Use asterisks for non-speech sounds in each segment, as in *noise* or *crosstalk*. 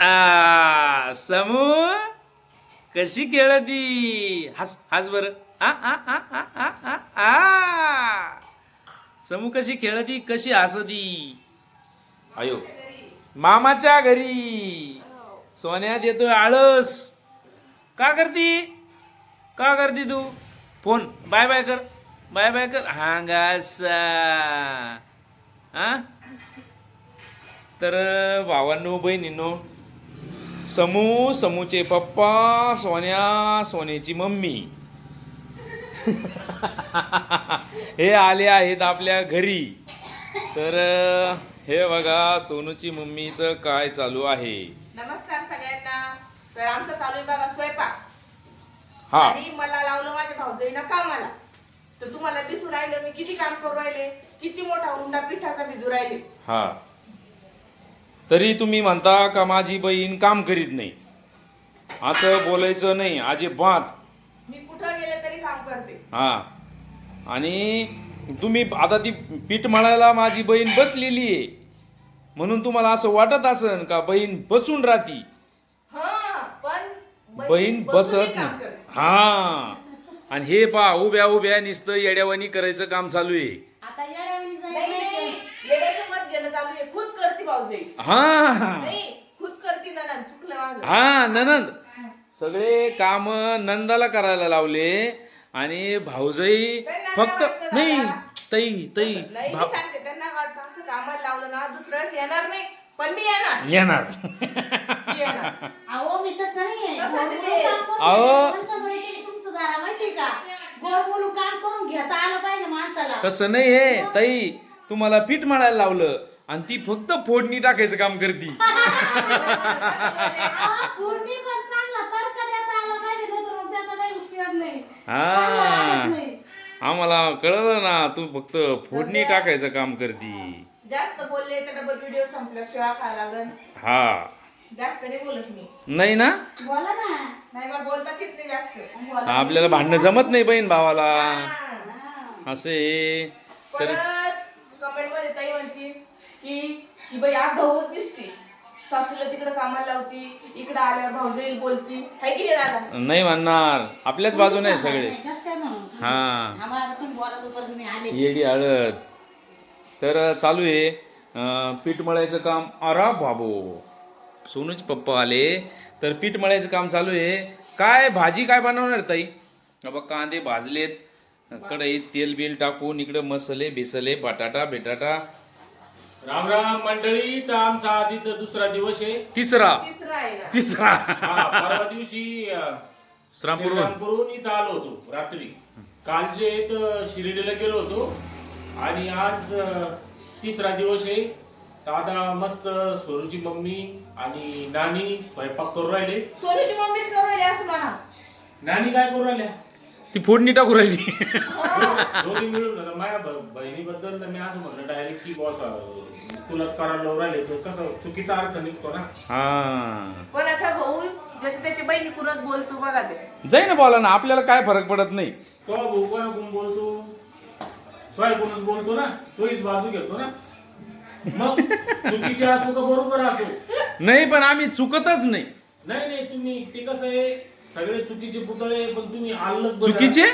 आ समू कशी खेळती? हस हस बर. आ आ आ आ आ आ आ. समू कशी खेळती कशी हसती? अयो मामाच्या घरी. सोन्यात येतोय आळस. का करती? का करती तू? फोन. बाय बाय कर. बाय बाय कर. हांगासा हा तर भावांनो बहिणींनो समू समूचे पप्पा सोन्या सोन्याची मम्मी. *laughs* हे आले आहेत आपल्या घरी. तर हे बघा सोनूची मम्मीचं काय चालू आहे. नमस्कार सगळ्यांना. तर आमचं चालू आहे बघा स्वयंपाक. हा. आणि मला लावलं माझ्या भाऊजाईनं कामाला तर तुम्हाला दिसून राहिलं मी किती काम करू राहिले. किती मोठा उंडा पिठाचा भिजू राहिले. हा. तरी तुम्ही म्हणता का माझी बहीण काम करीत नाही? असं बोलायचं नाही अजिबात. मी कुठं गेले तरी काम करते. हा. आणि तुम्ही आता ती पीठ मळायला माझी बहीण बसलेली आहे. म्हणून तुम्हाला असं वाटत असन का बहीण बसून राहती? हा पण बहीण बसत नाही. हा. आणि हे पा उभ्या उभ्या नुसतं येड्यावानी करायचं काम चालू आहे आता येड्यावानी जाईल नाही नाही नाही येण्याचं मत घेणं चालू आहे हा. नाही खुद करते ना ना चुकलं माझं हा ननंद सगळे काम नंदाला करायला लावले आणि भाऊजाई त्यांना फक्त काय वाटतं नाही दादा? ताई. ताई नाही मी भाव- सांगते त्यांना वाटतं असं कामाला लावलं ना दुसऱ्याच येणार नाही पण मी येणार. येणार. मी येणार. अहो मी तसं नाहीये तसंच गोड ते. बोलून काम करून अहो. घ्या. माणसं बळी केली तुमचं जरा माहितीये का? गोड बोलून काम करून घेता आलं पाहिजे माणसाला. तसं नाही हे ताई तुम्हाला पीठ मळायला लावलं. आणि ती फक्त फोडणी टाकायचं काम करती. *laughs* हा. आम्हाला कळलं ना तू फक्त फोडणी टाकायचं काम करती. जास्त बोलले तर डबल व्हिडिओ संपल्याशिवाय खायला लागल हा. जास्त नाही बोलत मी. नाही ना? बोला ना. नाही बोलताच येत नाही जास्त. आपल्याला भांडणं जमत नाही बहीण भावाला. असे. तर कमेंटमध्ये ताई म्हणती की ही बाई आगाऊच दिसती सासूला तिकडे कामाला लावती इकडे आल्यावर भाऊजाई बोलती हाय की नाही दादा नाही म्हणणार आपल्याच बाजूने आहे सगळे? हा आम्हाला तुम्ही बोला तोपर्यंत मी आले येडी हळद तर चालू आहे अं, पीठ मळायचं काम अरा बाबो सोनूचे पप्पा आले तर पीठ मळायचं काम चालू आहे काय भाजी काय बनवणार ताई बाबा कांदे भाजलेत कढईत तेल बिल टाकून इकडे मसाले बिसले बटाटा बेटाटा राम राम मंडळी तर आमचा आज इथं दुसरा दिवस आहे. तिसरा. तिसरा आहे ना? तिसरा. हा परवा दिवशी अं, श्रीरामपूरहून. इथं आलो होतो रात्री. काल जे इथं शिर्डीला गेलो होतो आणि आज अं, तिसरा दिवस आहे. आता मस्त सोनूची मम्मी आणि नानी स्वयंपाक करू राहिले. सोनूची मम्मीच करू राहिली असं म्हणा. नानी काय करू राहिल्या? ती फोडणी टाकू राहिली. दोघी मिळून आता माझ्या ब- बहिणीबद्दल तर मी असं म्हणलं डायरेक्ट की बॉस तुलाच लावून राहिले तर कसं चुकीचा अर्थ निघतो ना. हा. कोणाचा भाऊ जसं त्याची बहिणी कुणच बोलतो बघा ते. जाई ना बोला ना आपल्याला काय फरक पडत नाही. तो भाऊ कोण कोण बोलतो? तो ऐकूनच बोलतो ना? तोहीच बाजू घेतो ना. मग चुकीचे असो का बरोबर असो? नाही पण आम्ही चुकतच नाही. नाही नाही तुम्ही ते कसं आहे सगळे चुकीचे पुतळे पण तुम्ही आल्लक बघा. चुकीचे?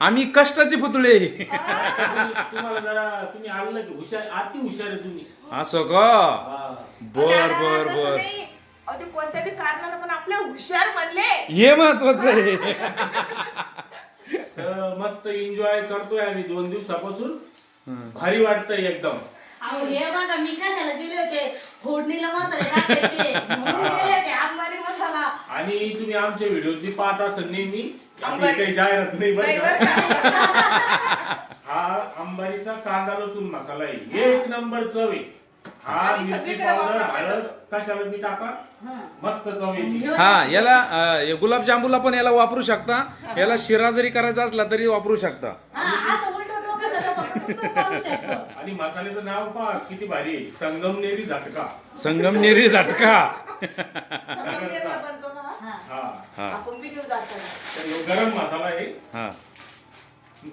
आम्ही कष्टाचे पुतळे. तुम्ही- तुम्हाला जरा तुम्ही आल्लक हुशार अति हुशार आहे तुम्ही. असं का? हा. बर बर बर. ते कोणत्या बी कारणानं पण आपल्या हुशार म्हणले हे महत्वाचं आहे. तर मस्त एन्जॉय करतोय आम्ही दोन दिवसापासून. भारी वाटतंय एकदम. अहो हे बघा मी कशाला गेले होते? फोडणीला मसाले टाकायचे. म्हणून गेले होते. मसाला आणि तुम्ही आमचे व्हिडिओ जी पाहत असाल नेहमी. आपली अंबारी. काही जाहिरात नाही बरं का? *laughs* हा अंबारीचा कांदा लसूण मसाला आहे. एक नंबर चव आहे. हा मिरची सगळीकडे पावडर. हळद कशाला मी टाका? हं. मस्त चव येते हा याला अं, हे गुलाबजामुला पण याला वापरू शकता. याला शिरा जरी करायचा असला तरी वापरू शकता. हा, असं उलटं डोकं सगळं फक्त तुमचं चालू शकतं. आणि मसाल्याचं नाव पहा किती भारी आहे. संगमनेरी झटका. संगमनेरी झटका. संगमनेरला बनतो ना हा? हा. हा हा आपण बी घेऊ जाताना तर ह्यो गरम मसाला आहे हा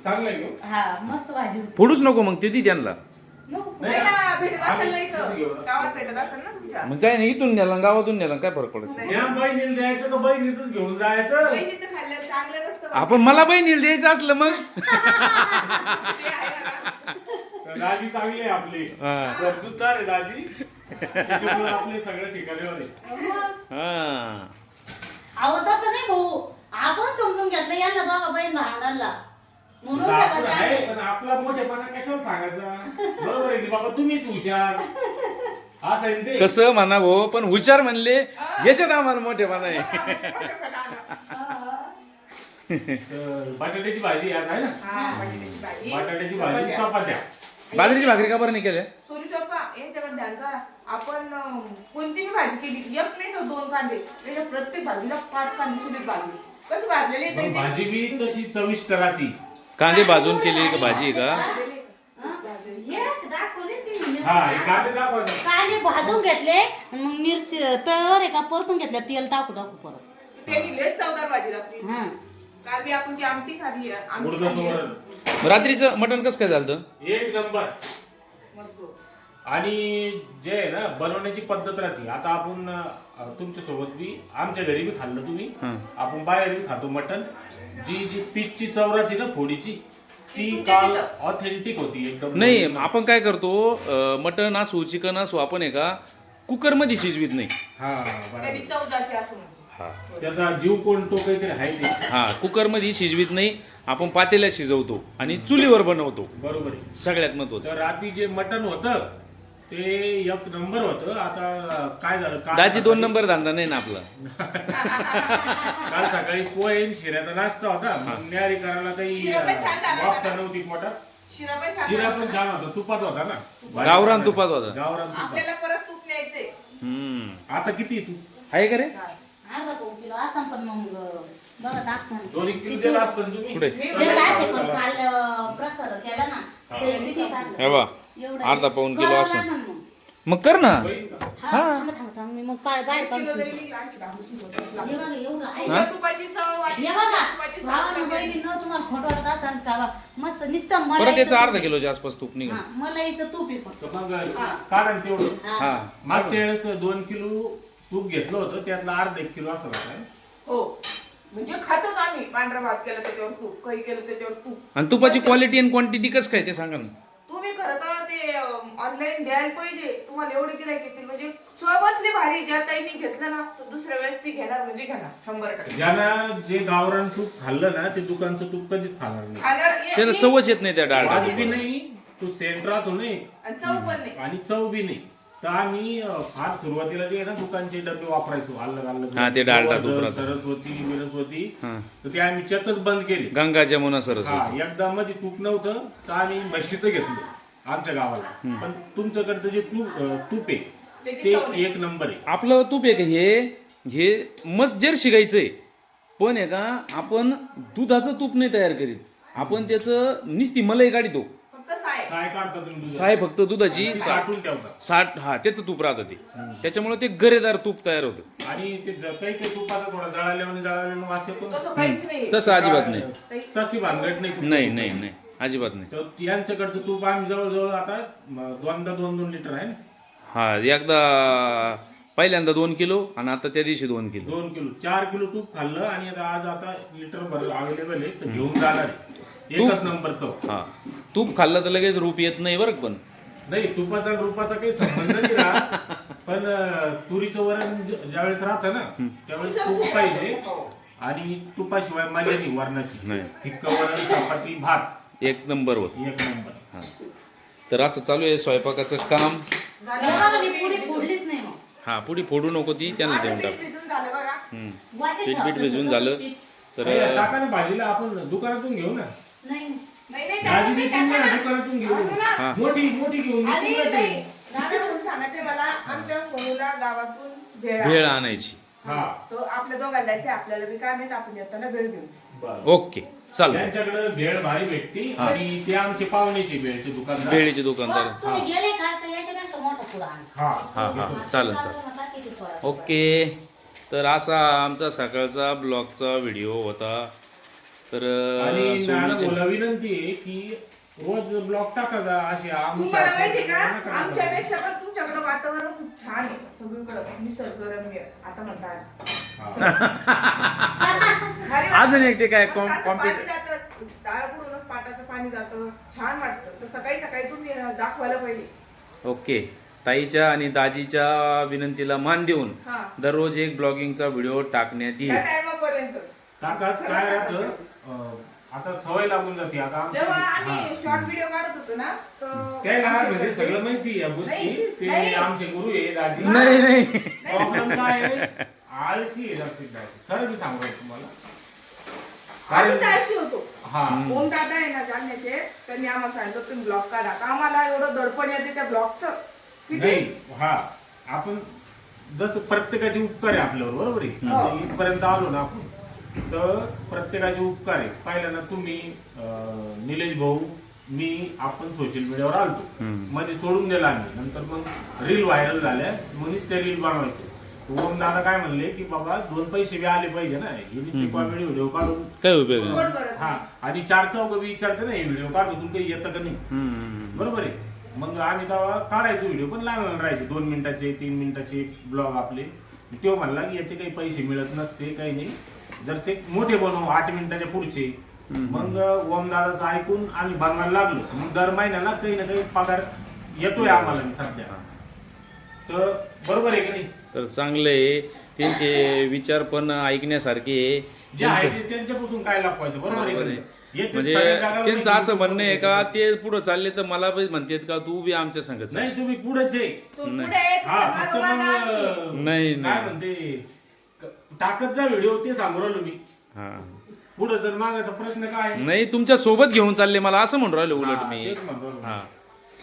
चांगला आहे ह्यो. हा मस्त भाजी होती. फोडूच नको मग ते ती त्यांना मग काय नाही इथून नेला गावातून नेला काय फरक या बहिणीला द्यायचं बहिणीच घेऊन जायचं? बा. आपण मला बहिणीला द्यायचं असलं मग. *laughs* दाजी चांगली आहे आपली. हा. समजूतदार आहे दाजी. त्याच्यामुळे आपले सगळ्या हा. अहो तसं नाही भाऊ. आपण समजून घेतलं यांना दोघा बहीण भांडायला म्हणून आपण सगळं आहे चाललंय. पण आपला मोठेपणा कशाला सांगायचा? बरोबर आहे की बाबा तुम्हीच हुशार. असं आहे ना ते? कसं म्हणा भाऊ पण हुशार म्हणले याच्यात आम्हाला मोठेपणा आहे. तर बटाट्याची भाजी आज आहे ना? हा, बटाट्याची भाजी. बटाट्याची भाजी चपात्या. चपात्या बाजरीची भाकरी का बरं नाही केल्या? सोनी सोप्पा यांच्याकडे ध्यान करा आपण अं, कोणतीही भाजी केली एक नाही तर दोन कांदे. त्याच्या प्रत्येक भाजीला पाच कांदे चुलीत भाजले कशी भाजलेली आहे मग ते? भाजी बी तशी चविष्ट राहती. कांदे भाजून केली का भाजी का. हे. हा हे कांदे दाखवायचं कांदे भाजून घेतले मग मिरची तर एका परतून घेतल्या तेल टाकू टाकू परत त्यांनी लय चवदार भाजी लागते हा काल बी आपण ती आमटी खाल्ली आहे. आमटी उडदाचं खाल्ली आहे. वरण रात्रीचं मटण कसं काय झालं एक नंबर मस्त आणि जे आहे ना बनवण्याची पद्धत राहते. आता आपण अं, तुमच्यासोबत बी आमच्या घरी बी खाल्लं तुम्ही. आपण बाहेर बी खातो मटन जी जी पीचची चव राहते ना फोडीची ती काल? ऑथेंटिक होती एकदम. नाही आपण काय करतो अं, मटण असो चिकन असो आपण आहे का कुकरमध्ये शिजवीत नाही. हा बरोबर. असं म्हणतो हा. त्याचा जीव कोण तो काहीतरी आहे ते हा कुकरमध्ये शिजवीत नाही. आपण पातेल्यात शिजवतो आणि चुलीवर बनवतो. बरोबर आहे. सगळ्यात महत्वाचं. तर रात्री जे मटन होतं ते एक नंबर होतं. आता काय झालं? काल दाजी दोन सकाळी- नंबर धंदा नाही ना आपला. *laughs* काल सकाळी पोहे आणि शिऱ्याचा नाश्ता होता. मग न्यारी करायला काही शिरा पण छान झाला वापसा होता. नव्हती मोठा. शिरा पण छान शिरा झाला. पण छान होता. तुपात होता ना. गावरान तुपात होता. गावरान तुपात. आपल्याला परत तूप न्यायचंय. हम्म. आता किती तू आहे का रे? अर्धा पाऊण किलो असं पण मग बघा टाकताना दोन एक किलो दिला असतं ना तुम्ही? कुठे? तर ते लय काय चांगलं ते पण झालं. काल अं, प्रसाद केला ना. ते किती टाकलं? हे बा एवढं अर्धा पाऊण किलो करावं असं. मग. मग कर ना? हा, थांबा, थांबा, थांबा. मी मग काय बाहेर. एवढं आहे. तुपाची चव. हे बघा भावानं. बहिणीनं तुम्हाला असेल का बा, मस्त नुसतं परत मलाईचं याचं अर्धा तूप किलोच्या आसपास तूप हा, मलाईचं तूप आहे फक्त तर मग काढा ना तेवढं हा. हा मागच्या वेळेस दोन किलो तूप घेतलं होतं त्यातला अर्धा एक किलो असं होता हो म्हणजे खातोच आम्ही पांढरा भात केला त्याच्यावर तूप काही केलं त्याच्यावर तूप आणि तुपाची क्वालिटी आणि क्वांटिटी कसं काय ते सांगा ना तुम्ही खरं तर ऑनलाईन द्यायला पाहिजे. तुम्हाला एवढे गिरायक येतील म्हणजे बसली भारी ज्या ताईने घेतलं ना तर दुसऱ्या वेळेस ती घेणार म्हणजे घेणार. शंभर टक्के. ज्यांना जे गावरान तूप खाल्लं ना ते दुकानचं तूप कधीच खाणार नाही. खाणार त्याला चवच येत नाही त्या वास बी नाही तो सेंट राहतो नाही. आणि चव पण नाही. आणि चव बी नाही. तर आम्ही अं, फार सुरुवातीला जे आहे ना दुकानचे डबे वापरायचो. अलग हा, ते डालडा गोवर्धन. सरस्वती विरस्वती हा. तर ते आम्ही चकच बंद केले. गंगा जमुना सरस हा एकदा मध्ये तूप नव्हतं तर आम्ही म्हशीचं घेतलं. आमच्या गावाला. पण तुमच्याकडचं जे तूप तूप आहे ते. एक नंबर आहे. आपलं तूप आहे का हे हे मस्त जर शिकायचंय पण आहे का आपण दुधाचं तूप नाही तयार करीत. आपण त्याचं निस्ती मलाई काढतो. साय. काय काढता तुम्ही दुधात? साय फक्त दुधाची ती सा- साठवून ठेवता. साठ हा त्याचं तूप राहतं ते. त्याच्यामुळे ते गरेदार तूप तयार होतं. आणि ते ज- काही काही तुपाचा थोडा जळाल्याने जळाल्याने वास येतो ना. तसं काहीच नाही. तसं अजिबात नाही. तशी भानगड नाही नाही. नाही नाही. अजिबात नाही. तर यांच्याकडचं तूप आम्ही जवळजवळ आता म, दोनदा दोन दोन लिटर आहे ना? हा एकदा पहिल्यांदा दोन किलो आणि आता त्या दिवशी दोन किलो. दोन किलो. चार किलो तूप खाल्लं आणि आता आज आता लिटर भर अवेलेबल आहे तर घेऊन जाणार आहे. एकच नंबर चव हा. तूप खाल्लं तर लगेच रूप येत नाही बरं का पण. नाही तुपाचा आणि रुपाचा काही संबंध नाही राहत. पण अं, तुरीचं वरण ज- ज्यावेळेस राहतं ना त्यावेळेस तूप पाहिजे आणि तुपाशिवाय मजा नाही वरणाची. नाही. फिक्क वरण चपाती भात. एक नंबर होत एक नंबर हा तर असं चालू आहे स्वयंपाकाचं काम झालं हे पुढे हा फोडू नको ती त्यांना देऊन पीठ टाक हम्म. पीठ भिजून तसं, झालं पीठ. तर तर टाका ना भाजीला आपण दुकानातून घेऊ ना नाही नाही नाही भाजी टाकून देतील टाका ना ना. दुकानातून घेऊ टाकू ना. हा. मोठी मोठी घेऊन आणि देतील ना नाही, ते. दादा म्हणून सांगायचंय मला आमच्या सोनूला गावातून भेळ भेळ आणा. आणायची हा तो आपल्या दोघांना जायचंय आपल्याला बी काय माहीत आपण येताना भेळ घेऊन. ओके चालतं त्यांच्याकडे भेळ भारी भेटती हा. आणि ते आमचे पाहुणेचे भेळचे दुकानदार. दुकानदार. तुम्ही गेले का? तर याच्यापेक्षा मोठा पुढा आण. हा. हा हा चालेल चालेल. ओके. तर असा आमचा सकाळचा ब्लॉगचा व्हिडिओ होता. तर आणि नाना सोनीचे- बोला विनंती आहे की रोज ब्लॉग टाका जा तुम्हाला माहितीये का. आमच्यापेक्षा पण तुमच्याकडे वातावरण खूप छान आहे. सगळीकडे निसर्गरम्य. आता म्हणतात. *laughs* अजून एक ते काय दारापुरूनच पाटाचं पाणी जातं. छान वाटतं. तर सकाळी सकाळी तुम्ही दाखवायला पाहिजे ओके. ताईच्या आणि दाजीच्या विनंतीला मान देऊन हा. दररोज एक ब्लॉगिंगचा व्हिडिओ टाकण्यात येईल. टायमापर्यंत काकाच काय राहतं आता सवय लागून जाते आता आमच्या- जेव्हा हा. आम्ही शॉर्ट व्हिडिओ काढत होतो ना तर आमच्या म्हणजे सगळं माहिती या गोष्टी. ते नाही. आमचे गुरु आहे दाजी नाही नाही. प्रॉब्लेम काय आहे? आळशी आहे जास्तीत जास्त. खरं मी सांगतो तुम्हाला. आम्ही कारण अशी होतो. हा. ओम दादा आहे ना जालन्याचे त्यांनी आम्हाला सांगितलं तुम्ही ब्लॉग काढा. तर आम्हाला एवढं दडपण येते त्या ब्लॉगचं किती? नाही हा. आपण जसं प्रत्येकाचे उपकार आहे आपल्यावर बरोबर आहे? हो. म्हणजे इथपर्यंत आलो ना आपण. तर प्रत्येकाचे उपकार आहे पाहिलं ना तुम्ही अं, निलेश भाऊ मी आपण सोशल मीडियावर आलतो. मध्ये सोडून दिला आम्ही. नंतर मग रील व्हायरल झाल्या. म्हणूनच ते रील बनवायचे. ओम दादा काय म्हणले की बाबा दोन पैसे बी आले पाहिजे ना. हे नुसते कॉमेडी व्हिडिओ काढून काय उपयोग हा. आणि चार चौक बी विचारते ना हे व्हिडिओ काढतो तुला काही येतं का नाही? हम्म, हम्म. बरोबर आहे. मग आम्ही तेव्हा काढायचो व्हिडिओ पण लहान लहान राहायचे. दोन मिनिटाचे तीन मिनिटाचे ब्लॉग आपले. तो म्हणला की याचे काही पैसे मिळत नसते काही नाही. जर ते मोठे बनव आठ मिनिटाच्या पुढचे मग ओम दादाचं ऐकून आम्ही बनवायला लागलो मग दर महिन्याला काही ना काही पगार येतोय आम्हाला सध्या तर बरोबर आहे की नाही तर चांगलं आहे त्यांचे विचार पण ऐकण्यासारखे आहे. जे आहे त्यांचं ते त्यांच्यापासून काय लपवायचं बरोबर आहे की बरोबर नाही? आहे. येते म्हणजे सगळ्या त्यांचं. असं म्हणणं आहे का ते पुढे चालले तर मला पण म्हणतात का तू बी आमच्या संगत चाल. नाही तुम्ही पुढेच आहे तू नाही. पुढे आहे, हा फक्त मागं नाही, काय नाही. म्हणते टाकत जा व्हिडिओ ते सांगू राहिलो मी. हा. पुढे जर मागायचा प्रश्न काय? नाही तुमच्यासोबत घेऊन चालले मला असं म्हणून राहिले उलट मी. तेच म्हणतो मी. हा.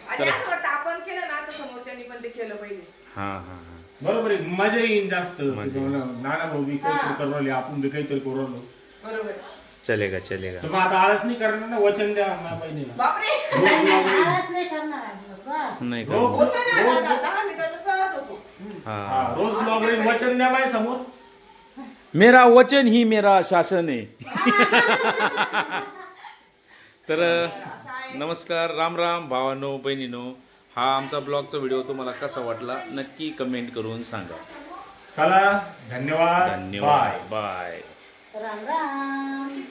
आणि असं वाटतं आपण केलं ना तर समोरच्यानी पण ते केलं पाहिजे. हा हा हा. बरोबर आहे मजा येईन जास्त. नाना भाऊ बी काहीतरी करू राहिले आपण बी काहीतरी करू राहिलो. बरोबर. चलेगा चलेगा. तर मग आता आळस नाही करणार ना वचन द्या माझ्या बहिणीला. बापरे! रोज नाही. आळस करणार. नाही का रोज ना दादा, सहज होतो. हा, हा वचन द्या माझ्यासमोर मेरा वचन ही मेरा शासन आहे *laughs* तर नमस्कार राम राम भावानो बहिणीनो. हा आमचा ब्लॉगचा व्हिडिओ तुम्हाला कसा वाटला नक्की कमेंट करून सांगा. चला धन्यवाद. धन्यवाद. Bye bye Ram Ram.